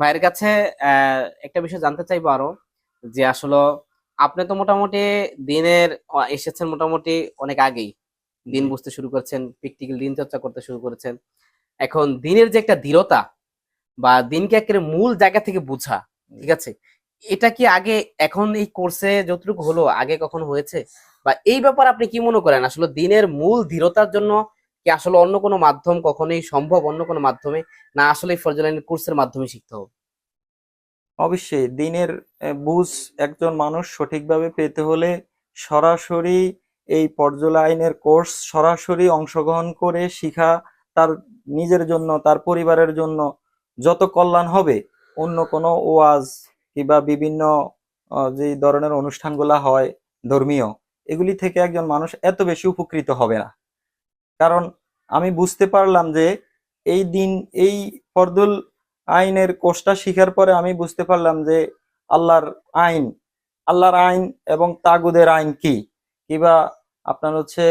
ভাইয়ের কাছে একটা বিষয় জানতে চাইব আরও, যে আসলে আপনি তো মোটামুটি দিনের এসেছেন মোটামুটি অনেক আগেই। দিন বুঝতে শুরু করেছেন, প্র্যাকটিক্যাল দিন চর্চা করতে শুরু করেছেন। এখন দিনের যে একটা দৃঢ়তা বা দিনকে একেবারে মূল জায়গা থেকে বোঝা, ঠিক আছে? এটা কি আগে এখন এই কোর্সে যতটুকু হলো, আগে কখন হয়েছে? বা এই ব্যাপার আপনি কি মনে করেন? আসলে দিনের মূল দৃঢ়তার জন্য কি আসলে অন্য কোনো মাধ্যম কখনোই সম্ভব, অন্য কোনো মাধ্যমে? না আসলে ফরজলাইন কোর্সের মাধ্যমে শিখতে হবে? অবশ্যই, দিনের বুঝ একজন মানুষ সঠিকভাবে পেতে হলে সরাসরি এই পর্যালোচনার কোর্স সরাসরি অংশগ্রহণ করে শিখা তার নিজের জন্য, তার পরিবারের জন্য যত কল্যাণ হবে, অন্য কোনো ওয়াজ কিংবা বিভিন্ন যে ধরনের অনুষ্ঠানগুলা হয় ধর্মীয়, এগুলি থেকে একজন মানুষ এত বেশি উপকৃত হবে না। কারণ আমি বুঝতে পারলাম যে এই দিন, এই ফরদুল আইনের কোর্সটা শিখার পরে আমি বুঝতে পারলাম যে আল্লাহর আইন আল্লাহর আইন এবং তাগুদের আইন কি? কিবা আপনার হচ্ছে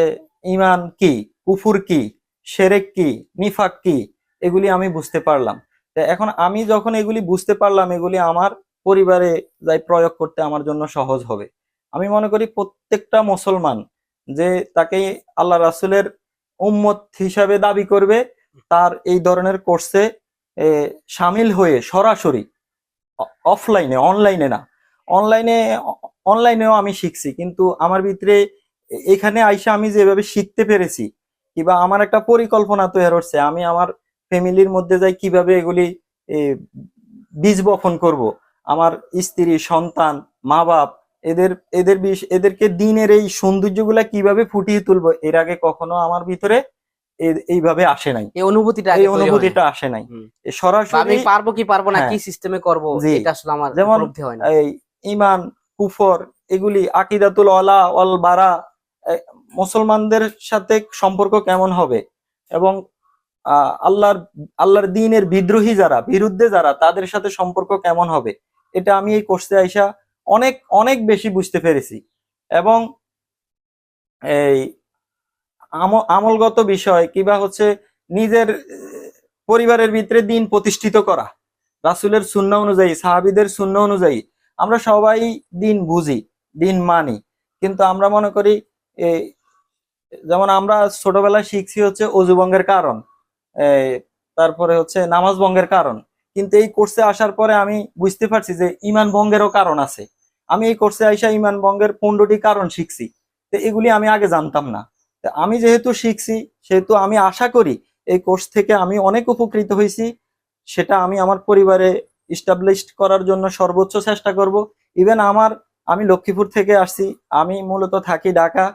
ইমান কি? কুফুর কি? সেরেক কি? নিফাক কি? এগুলি আমি বুঝতে পারলাম। এখন আমি যখন এগুলি বুঝতে পারলাম, এগুলি আমার পরিবারে যাই প্রয়োগ করতে আমার জন্য সহজ হবে। আমি মনে করি প্রত্যেকটা মুসলমান যে তাকে আল্লাহ রাসুলের উম্মত হিসাবে দাবি করবে, তার এই ধরনের কোর্সে সামিল হয়ে সরাসরি অফলাইনে অনলাইনে না। অনলাইনে অনলাইনেও আমি শিখছি, কিন্তু আমার ভিতরে এখানে আইসা আমি যেভাবে শিখতে পেরেছি, কিংবা আমার একটা পরিকল্পনা তৈরি হচ্ছে, আমি আমার ফ্যামিলির মধ্যে যাই কীভাবে এগুলি বীজ বপন করব আমার স্ত্রী সন্তান মা বাপ এদের এদের বিষ- এদেরকে দিনের এই সৌন্দর্যগুলা কীভাবে ফুটিয়ে তুলবো এর আগে কখনো আমার ভিতরে এইভাবে আসে নাই। এই অনুভূতিটা এই অনুভূতিটা আসে নাই। সরাসরি আমি পারব কি পারব না হ্যাঁ। কি সিস্টেমে করব জি। এটা আসলে আমার যেমন উপলব্ধি হয় না। এই ইমান কুফর এগুলি আকিদাতুল অলা অল বারা মুসলমানদের সাথে সম্পর্ক কেমন হবে? এবং আহ, আল্লাহর আল্লাহর দিনের বিদ্রোহী যারা বিরুদ্ধে যারা তাদের সাথে সম্পর্ক কেমন হবে? এটা আমি এই কোর্সে আইসা অনেক অনেক বেশি বুঝতে পেরেছি। এবং এই আম- আমলগত বিষয় কিবা হচ্ছে নিজের, পরিবারের ভিতরে দিন প্রতিষ্ঠিত করা, রাসুলের সুন্নাহ অনুযায়ী, সাহাবিদের সুন্নাহ অনুযায়ী, আমরা সবাই দিন বুঝি, দিন মানি। কিন্তু আমরা মনে করি যেমন আমরা ছোটবেলায় শিখছি হচ্ছে অজু ভঙ্গের কারণ তারপরে হচ্ছে নামাজ ভঙ্গের কারণ। কিন্তু এই কোর্সে আসার পরে আমি বুঝতে পারছি যে ইমান ভঙ্গেরও কারণ আছে। আমি এই কোর্সে আইসা ইমান ভঙ্গের পনেরোটি কারণ শিখছি। তো এগুলি আমি আগে জানতাম না। আমি যেহেতু শিখছি, সেহেতু আমি আশা করি এই কোর্স থেকে আমি অনেক উপকৃত হয়েছি। সেটা আমি আমার পরিবারে ইস্টাবলিশ করার জন্য সর্বোচ্চ চেষ্টা করব। ইভেন আমার, আমি লক্ষ্মীপুর থেকে আসছি। আমি মূলত থাকি ঢাকা।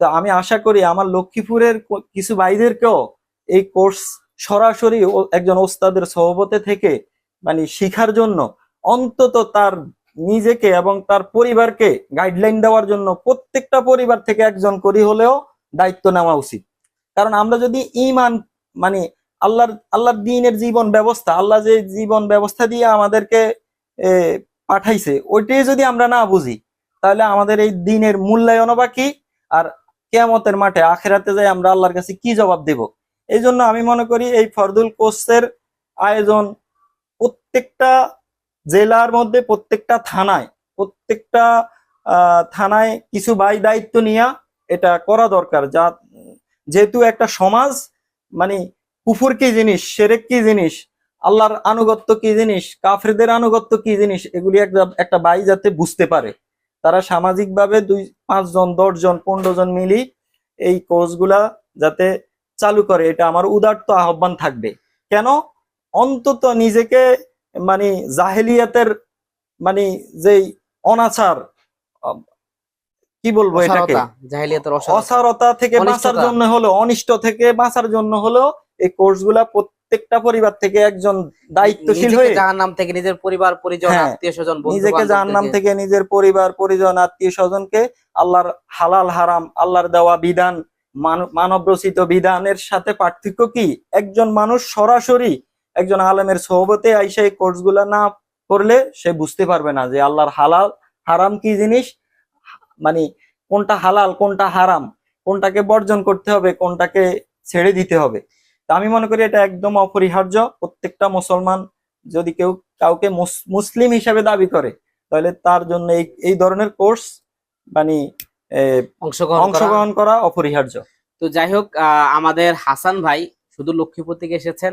তো আমি আশা করি আমার লক্ষ্মীপুরের কিছু ভাইদেরকেও এই কোর্স সরাসরি একজন ওস্তাদের সহবতে থেকে মানে শিখার জন্য অন্তত তার নিজেকে এবং তার পরিবারকে গাইডলাইন দেওয়ার জন্য প্রত্যেকটা পরিবার থেকে একজন করি হলেও দায়িত্ব নেওয়া উচিত। কারণ আমরা যদি ইমান মানে আল্লাহর আল্লাহর দিনের জীবন ব্যবস্থা, আল্লাহ যে জীবন ব্যবস্থা দিয়ে আমাদেরকে পাঠাইছে, ওইটাই যদি আমরা না বুঝি, তাহলে আমাদের এই দিনের মূল্যায়ন বা কি আর কেয়ামতের মাঠে আখেরাতে যাই আমরা আল্লাহর কাছে কি জবাব দেব? এই জন্য আমি মনে করি এই ফরদুল কোর্সের আয়োজন প্রত্যেকটা জেলার মধ্যে প্রত্যেকটা থানায় প্রত্যেকটা থানায় কিছু বাই দায়িত্ব নিয়ে এটা করা দরকার। যা, যেহেতু একটা সমাজ মানে কুফুর কি জিনিস, সেরেক কি জিনিস, আল্লাহর আনুগত্য কি জিনিস, কাফেরদের আনুগত্য কি জিনিস, এগুলি একটা একটা বাই যাতে বুঝতে পারে। তারা সামাজিকভাবে দুই, পাঁচজন, দশজন, পনেরো জন মিলি এই কোর্সগুলা যাতে চালু করে এটা আমার উদার্ত আহ্বান থাকবে। কেন? অন্তত নিজেকে মানে জাহেলিয়াতের মানে যেই অনাচার কি বলব এটাকে? অসারতা, থেকে বাঁচার জন্য হলো অনিষ্ট থেকে বাঁচার জন্য হলো এই কোর্সগুলা প্রত্যেকটা পরিবার থেকে একজন দায়িত্বশীল হয়ে নাম থেকে নিজের পরিবার পরিজন হ্যাঁ, আত্মীয় স্বজন নিজেকে জাহান্নাম থেকে নিজের পরিবার পরিজন আত্মীয় স্বজনকে আল্লাহর হালাল হারাম আল্লাহর দেওয়া বিধান মানব রচিত বিধানের সাথে পার্থক্য কি? একজন মানুষ সরাসরি একজন আলেমের সোহবতে আইসা এই কোর্সগুলা না করলে সে বুঝতে পারবে না যে আল্লাহর হালাল, হারাম কি জিনিস? মানে কোনটা হালাল, কোনটা হারাম? কোনটাকে বর্জন করতে হবে, কোনটাকে ছেড়ে দিতে হবে? তা আমি মনে করি এটা একদম অপরিহার্য। প্রত্যেকটা মুসলমান যদি কেউ কাউকে মুস- মুসলিম হিসাবে দাবি করে, তাহলে তার জন্য এই ধরনের কোর্স মানে অংশগ্রহণ করা। অপরিহার্য। তো যাই হোক আমাদের হাসান ভাই শুধু লক্ষ্মীপুর থেকে এসেছেন।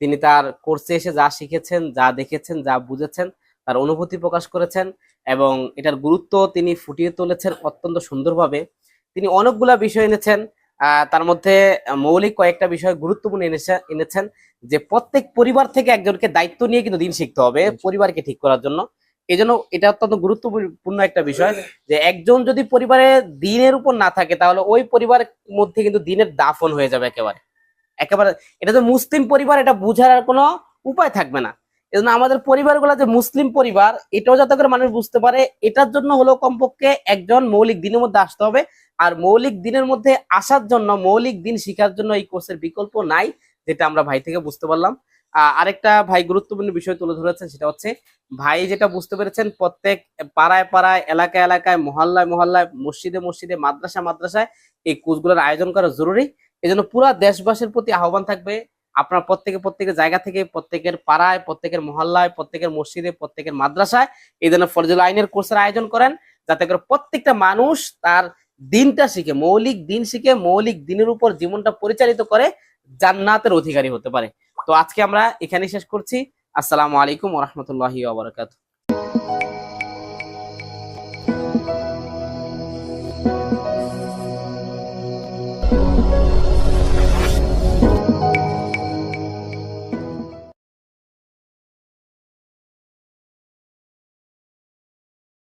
তিনি তার কোর্সে এসে যা শিখেছেন যা দেখেছেন যা বুঝেছেন তার অনুভূতি প্রকাশ করেছেন এবং এটার গুরুত্ব তিনি ফুটিয়ে তুলেছেন অত্যন্ত সুন্দরভাবে। তিনি অনেকগুলা বিষয় এনেছেন আহ, তার মধ্যে মৌলিক কয়েকটা বিষয় গুরুত্বপূর্ণ এনেছে এনেছেন যে প্রত্যেক পরিবার থেকে একজনকে দায়িত্ব নিয়ে কিন্তু দিন শিখতে হবে পরিবারকে ঠিক করার জন্য। এই জন্য এটা অত্যন্ত গুরুত্বপূর্ণ একটা বিষয় যে একজন যদি পরিবারে দিনের উপর না থাকে, তাহলে ওই পরিবারের মধ্যে কিন্তু দিনের দাফন হয়ে যাবে একেবারে। একেবারে, এটা তো মুসলিম পরিবার, এটা বুঝার আর কোনো উপায় থাকবে না। এজন্য আমাদের পরিবারগুলো যে মুসলিম পরিবার, এটাও যাতে করে মানুষ বুঝতে পারে, এটার জন্য হলো কমপক্ষে একজন মৌলিক দিনের মধ্যে আসতে হবে। আর মৌলিক দিনের মধ্যে আসার জন্য, মৌলিক দিন শিখার জন্য এই কোর্সের বিকল্প নাই, যেটা আমরা ভাই থেকে বুঝতে পারলাম। আরেকটা ভাই গুরুত্বপূর্ণ বিষয় তুলে ধরেছেন, সেটা হচ্ছে ভাই যেটা বুঝতে পেরেছেন, প্রত্যেক পাড়ায় পাড়ায়, এলাকায় এলাকায়, মহল্লায় মহল্লায়, মসজিদে মসজিদে মাদ্রাসা মাদ্রাসায় এই কোর্সগুলোর আয়োজন করা জরুরি। এই জন্য পুরো দেশবাসীর প্রতি আহ্বান থাকবে, আপনার প্রত্যেকে প্রত্যেকের জায়গা থেকে, প্রত্যেকের পাড়ায়, প্রত্যেকের মহল্লায়, প্রত্যেকের মসজিদে, প্রত্যেকের মাদ্রাসায় এই ধরনের ফরজুল আইনের কোর্সের আয়োজন করেন, যাতে করে প্রত্যেকটা মানুষ তার দিনটা শিখে, মৌলিক দিন শিখে, মৌলিক দিনের উপর জীবনটা পরিচালিত করে জান্নাতের অধিকারী হতে পারে। তো আজকে আমরা এখানে শেষ করছি। আসসালামু আলাইকুম রহমতুল্লাহ ওবরাকাতু